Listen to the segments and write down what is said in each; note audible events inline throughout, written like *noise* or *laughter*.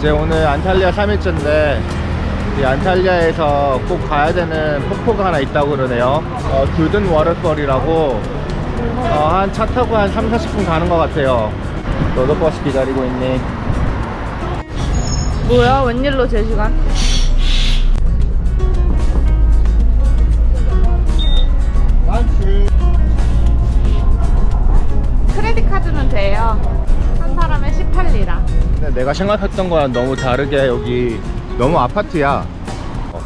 이제 오늘 안탈리아 3일째인데 이 안탈리아에서 꼭 가야 되는 폭포가 하나 있다고 그러네요 어, 듀든 워터펄이라고 어, 한 차 타고 한 3, 40분 가는 것 같아요 너도 버스 기다리고 있니? 뭐야? 웬일로 제 시간? 내가 생각했던 거랑 너무 다르게 여기 너무 아파트야.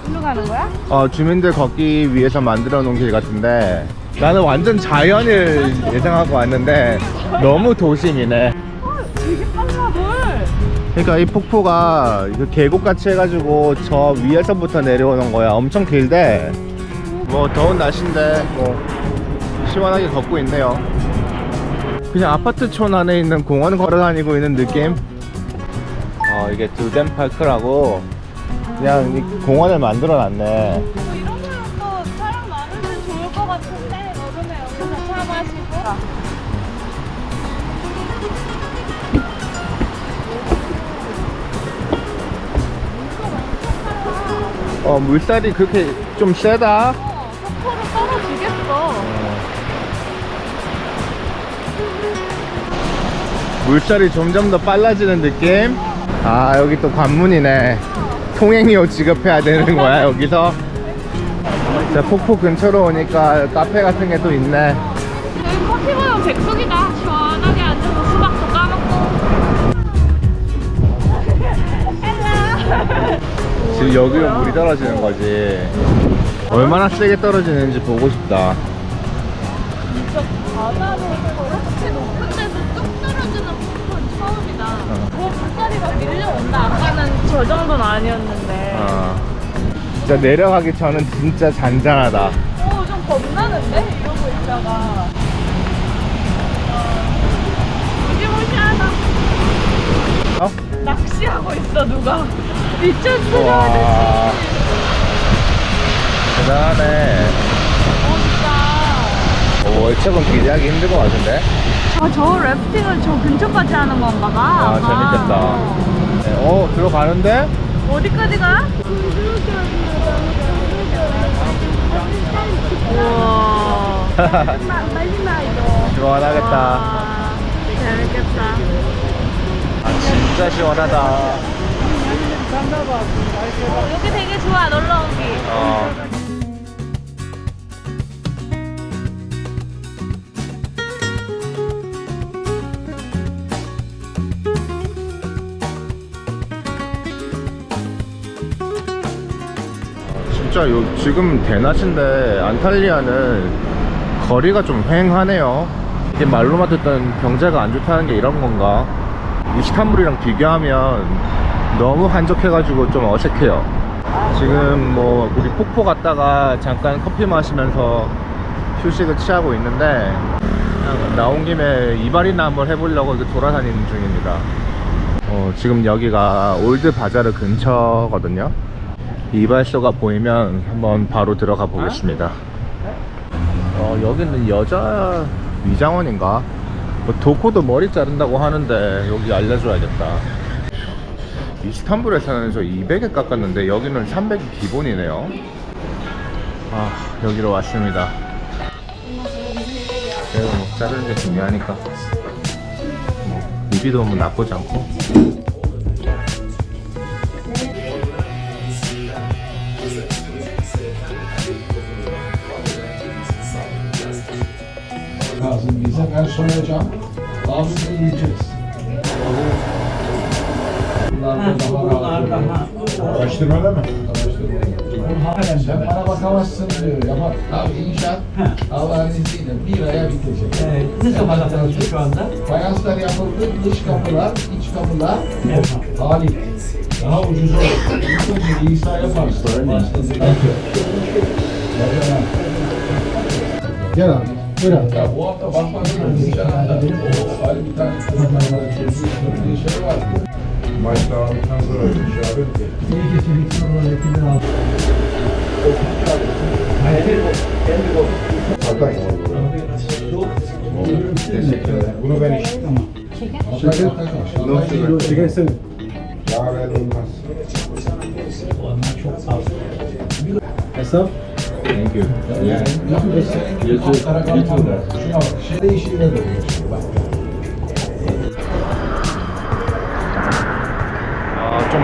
일로 가는 거야? 어, 주민들 걷기 위해서 만들어 놓은 길 같은데 나는 완전 자연을 예상하고 왔는데 너무 도심이네. 어, 되게 빨라 물. 그러니까 이 폭포가 그 계곡같이 해가지고 저 위에서부터 내려오는 거야. 엄청 길대. 뭐 더운 날씨인데 뭐 시원하게 걷고 있네요. 그냥 아파트촌 안에 있는 공원 걸어 다니고 있는 느낌 어 이게 두덴 파크라고 그냥 이 공원을 만들어 놨네 뭐 이런 거는 또 사람 많으면 좋을 것 같은데 여름에 여기서 차 마시고. 어 물살이 그렇게 좀 세다 어, 폭포로 떨어지겠어. 물살이 점점 더 빨라지는 느낌 아 여기 또 관문이네. 통행료 지급해야 되는 거야 여기서? 자 폭포 근처로 오니까 카페 같은 게 또 있네. 여기 커피 모여 백숙이다. 시원하게 앉아서 수박도 까먹고. 지금 여기로 물이 떨어지는 거지. 얼마나 세게 떨어지는지 보고 싶다 아니었는데. 어. 진짜 내려가기 전은 진짜 잔잔하다 오, 좀 겁나는데? 이러고 있다가. 무시무시하다. 어? 낚시하고 있어, 누가. 미쳤어. 아저씨. 대단하네. 오, 월척은 기대하기 힘들 것 같은데 아, 저 래프팅을 저 근처까지 하는 건가 봐. 아 재밌겠다 네, 어 들어가는데? 어디까지 가? 우와. *laughs* 시원하겠다 와, 재밌겠다. 아 진짜 시원하다 어, 여기 되게 좋아, 놀러 오기. 어. 진짜 요 지금 대낮인데 안탈리아는 거리가 좀 휑하네요. 이게 말로만 듣던 경제가 안 좋다는 게 이런 건가? 이스탄불이랑 비교하면 너무 한적해가지고 좀 어색해요. 지금 뭐 우리 폭포 갔다가 잠깐 커피 마시면서 휴식을 취하고 있는데 나온 김에 이발이나 한번 해보려고 이렇게 돌아다니는 중입니다. 어, 지금 여기가 올드 바자르 근처거든요. 이발소가 보이면 한번 바로 들어가 보겠습니다. 어, 여기는 여자 위장원인가? 뭐 도코도 머리 자른다고 하는데 여기 알려줘야겠다. 이스탄불에서는 저 200에 깎았는데 여기는 300이 기본이네요. 아 여기로 왔습니다. 그래도 뭐 자르는 게 중요하니까. 뭐 리비도 뭐 나쁘지 않고. Ben soracağım. Lazım yiyeceğiz. Bunlar da daha rahat. Araştırma öyle mi? Sen bana bakamazsın diyor. Ama abi inşaat Allah'ın izniyle bir aya bitecek. Evet, ne zaman yapıyorsunuz şu anda? Fayanslar yapıldı, dış kapılar, iç kapılar hali. Daha ucuz olur. İlk önce İsa yaparsın. Gel abi. Ya bu hafta bakmadın mı? Geçen hafta o Ali bir tane sorunlarla çözüm diye şey var. Maçta aldıktan sonra ölmüş abi. İyi geçirdik sonra ekibi aldı. Hakan Teşekkür ederim. Bunu ben içtim. Şeker? Şeker. Şeker. Şeker. Şeker. Daha ver olmaz. Onlar çok fazla. Hesap? Thank you. Değişiyle de oluyor şimdi bak. 아, 좀,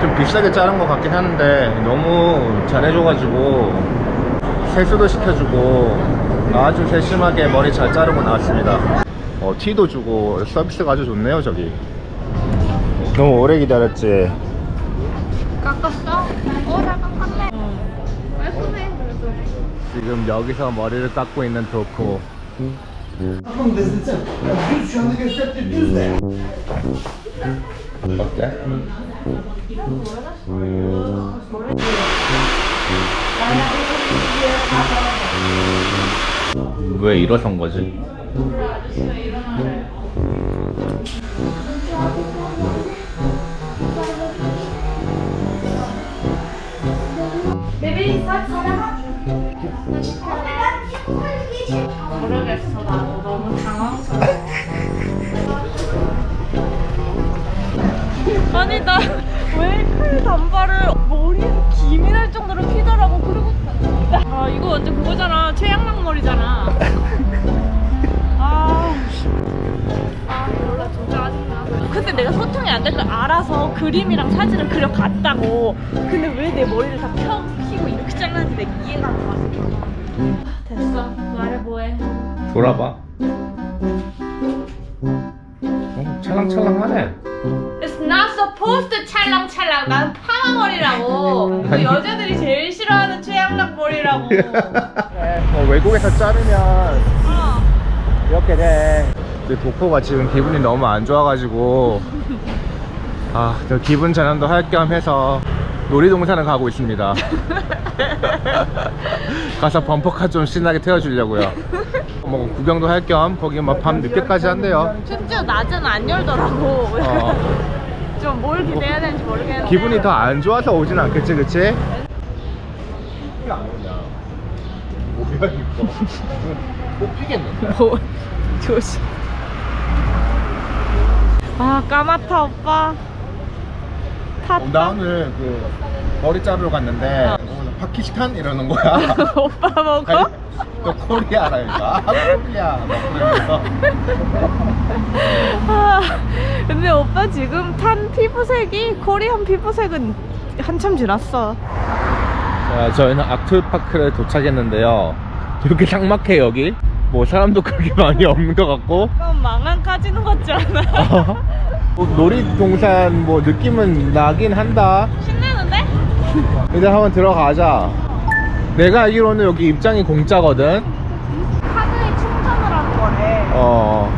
좀 비싸게 자른 것 같긴 하는데 너무 잘해줘가지고 세수도 시켜주고 아주 세심하게 머리 잘 자르고 나왔습니다. 어, 티도 주고 서비스가 아주 좋네요, 저기. 너무 오래 기다렸지. 깎았어? 어, 다 깎았네. 깔끔해, 그래도. 지금 여기서 머리를 깎고 있는 도코. Tamam desene. Düz şu anda gösterdi düz de. 어때? 왜 일어선 거지? 모르 겠어, 나도 너무 당황스러워. 아니, 나왜칼 단발을 머리에서 김이 날 정도로 피더라고. 그리고, 아, 이거 완전 그거잖아. 최양락 머리잖아. 아. 아, 몰라, 진짜 짜증나. 근데 내가 소통이 안 될 걸 알아서 그림이랑 사진을 그려갔다고. 근데 왜 내 머리를 다 펴, 피고 이렇게 잘랐는지 내가 이해가 안 가. 됐어. 말해 뭐해. 돌아봐. 어, 찰랑찰랑하네. It's not supposed to 찰랑찰랑. 난 파마 머리라고. 그 여자들이 제일 싫어하는 최양락 머리라고. *laughs* 어, 외국에서 자르면 어. 이렇게 돼. 근데 도코가 지금 기분이 너무 안 좋아가지고 아, 저 기분 전환도 할 겸 해서 놀이동산을 가고 있습니다. *laughs* 가서 범퍼카 좀 신나게 태워주려고요. *laughs* 뭐 구경도 할 겸 거기 막 밤 늦게까지 한대요. 심지어 낮은 안 열더라고. 어, *laughs* 좀 뭘 기대해야 되는지 모르겠는데. 기분이 더 안 좋아서 오진 않겠지, 그치? 안 오냐? 오비가 있어. 뽑히겠는데? 뭐, 조심. 아, 까맣다, 오빠. 탔다. 나 오늘 그 머리 자르러 갔는데 어. 파키스탄 이러는 거야. *laughs* 오빠 먹어? 아니, 너 코리아라니까. 아, 코리아. 막 그러면서. *laughs* 아, 근데 오빠 지금 탄 피부색이 코리안 피부색은 한참 지났어. 자, 저희는 악툴파크를 도착했는데요. 이렇게 삭막해 여기. 뭐 사람도 그렇게 많이 없는 것 같고. 그럼 망한 카지노 같지 않아? *laughs* 뭐 놀이동산 뭐 느낌은 나긴 한다. 신나 일단 한번 들어가자. 내가 알기로는 여기 입장이 공짜거든. 카드에 충전을 하는 거래. 어,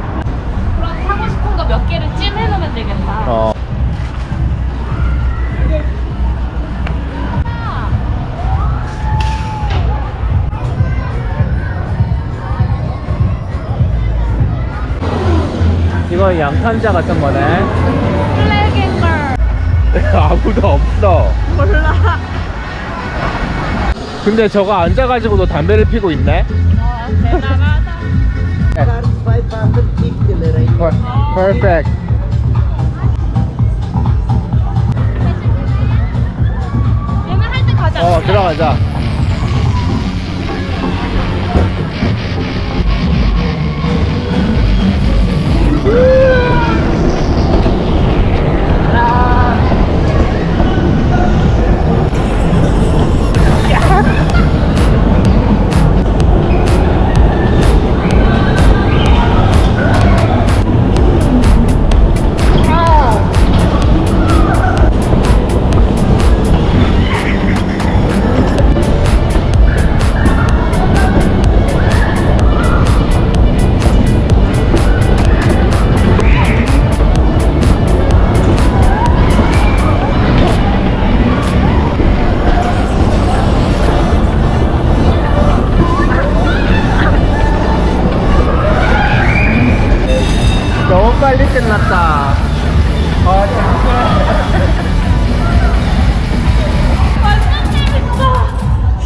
그럼 사고 싶은 거 몇 개를 찜해놓으면 되겠다. 어. 이건 양탄자 같은 거네. 플래깅걸. *laughs* 아무도 없어. 몰라. 근데 저거 앉아가지고도 담배를 피고 있네. 와, 대단하다. Perfect. 얘는 할때 가자. 어, 들어가자.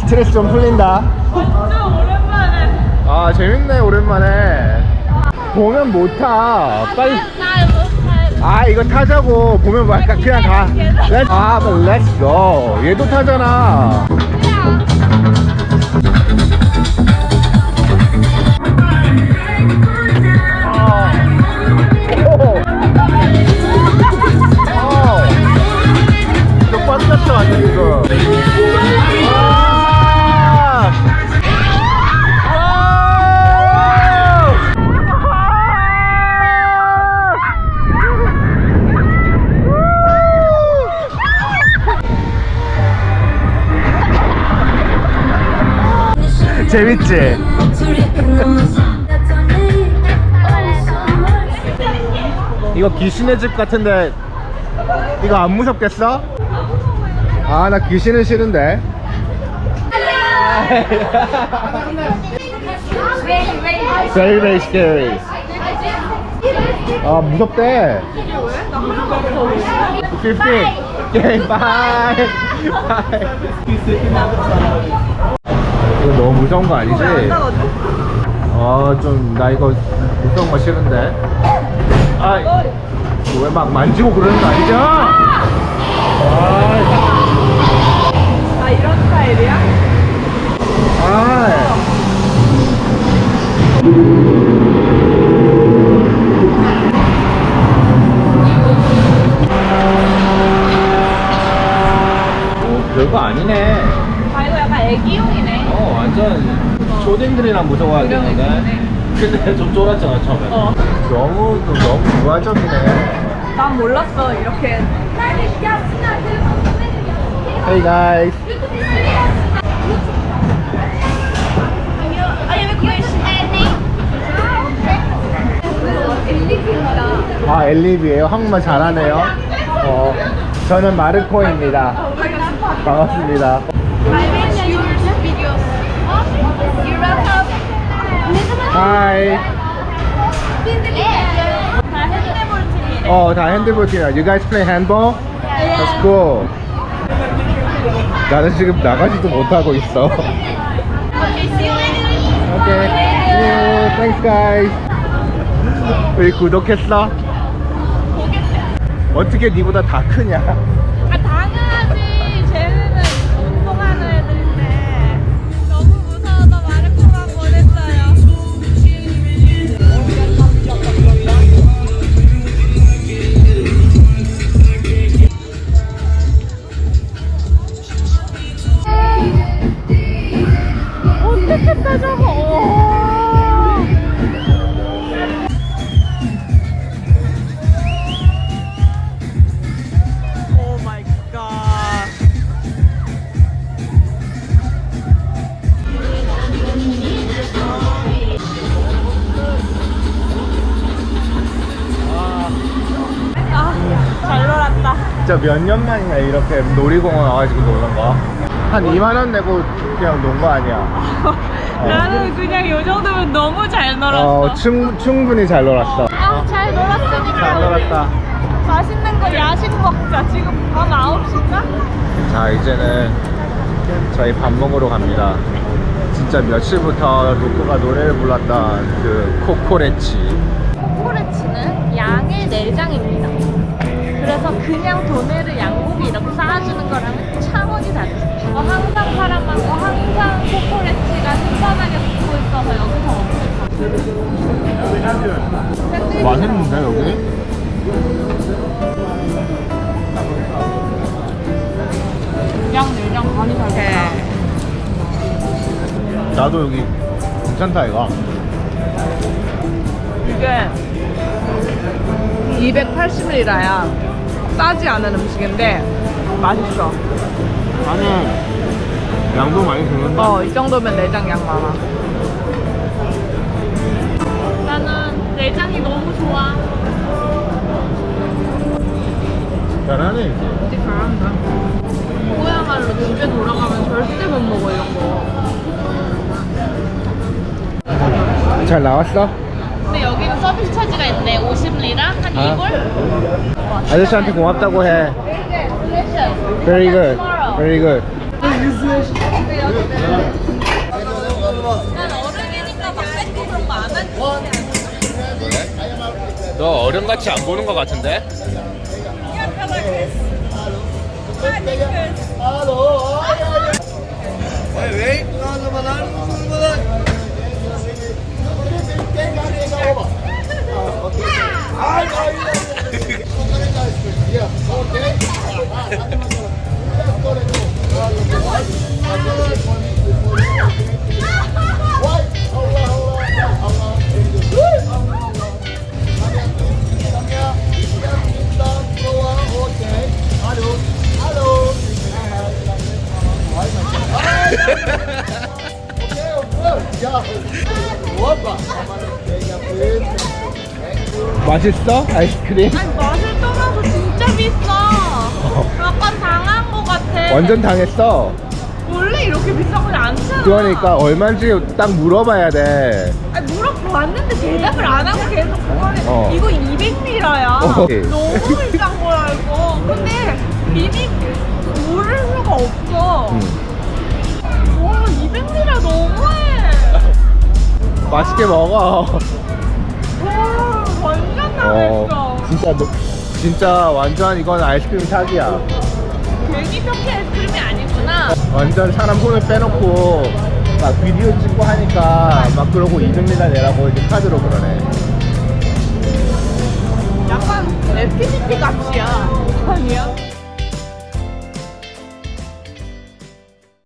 스트레스 좀 풀린다. 오랜만에. 아, 재밌네, 오랜만에. 보면 못 타. 빨리. 아 이거 타자고 보면 뭐 약간 그냥 가 Let's, 아 let's go 얘도 타잖아 찼어 완전 이거 재밌지? 이거 귀신의 집 같은데 이거 안 무섭겠어? 아 나 귀신은 싫은데. Very very scary. 아 무섭대. 50 Okay bye. Bye 이거 너무 무서운 거 아니지? 아 좀 나 이거 무서운 거 싫은데 아왜막 만지고 그러는 거 아니죠? 아, 아 이런 스타일이야? 아, 엘리비에요? 한국말 잘하네요. 어, 저는 마르코입니다. 반갑습니다. 하이. 어, 다 핸드볼 팀이야. You guys play handball? That's cool. 나는 지금 나가지도 못하고 있어. 오케이. Yeah, thanks guys. 우리 구독했어? 어떻게 니보다 다 크냐? 아 당연하지. 쟤네는 운동하는 애들인데 너무 무서워서 마르코만 보냈어요. 어떻게 따 저거 몇 년 만이야 이렇게 놀이공원 와가지고 노는 거? 한 2만 원 내고 그냥 논 거 아니야? *laughs* 나는 그냥 요 정도면 너무 잘 놀았어. 어, 충, 충분히 잘 놀았어. 아, 잘 놀았으니까. 잘 놀았다. 맛있는 거 야식 먹자. 지금 밤 9시인가? 자 이제는 저희 밥 먹으러 갑니다 진짜 며칠부터 루크가 노래를 불렀던 그 코코레치 코코레치는 양의 내장입니다. 그래서 그냥 도네르 양고기 이렇게 쌓아주는 거랑은 차원이 다르죠. 어, 항상 사람 많고 항상 코코레치가 신선하게 붙고 있어서 여기서 먹는 맛있는데 여기? 양 내장 간이 잘 돼. 나도 여기 괜찮다 이거 이게 280ml야 싸지 않은 음식인데 맛있어 나는 양도 많이 주는다 어 이 정도면 내장 양 많아 나는 내장이 너무 좋아. 잘하네 이제 잘한다 그거야말로 집에 돌아가면 절대 못 먹어 이런 거 잘 나왔어? 근데 여기는 서비스 차지가 있네. 50리라 한 아. 2불? 아저씨한테 고맙다고 해 Very good Very good 거. 너 어른같이 안 보는 것 같은데? *laughs* 맛있어? 아이스크림? 아니 맛을 떠나서 진짜 비싸. 약간 당한 거 같아. 완전 당했어. 원래 이렇게 비싼 거 않잖아. 그러니까 얼마인지 딱 물어봐야 돼. 아니 물어봤는데 대답을 안 하고 계속 그거를 어. 이거 200ml야. 어. 너무 비싼 거야 이거. 근데 비비 모를 수가 없어. 음. 맛있게 먹어. 와 완전 어, 당했어. 진짜 너, 진짜 완전 이건 아이스크림 사기야. 괜히 평소 아이스크림이 아니구나. 완전 사람 손을 빼놓고 막 비디오 찍고 하니까 막 그러고 200m 내라고 이제 카드로 그러네. 약간 액티비티 같이야. 아니야?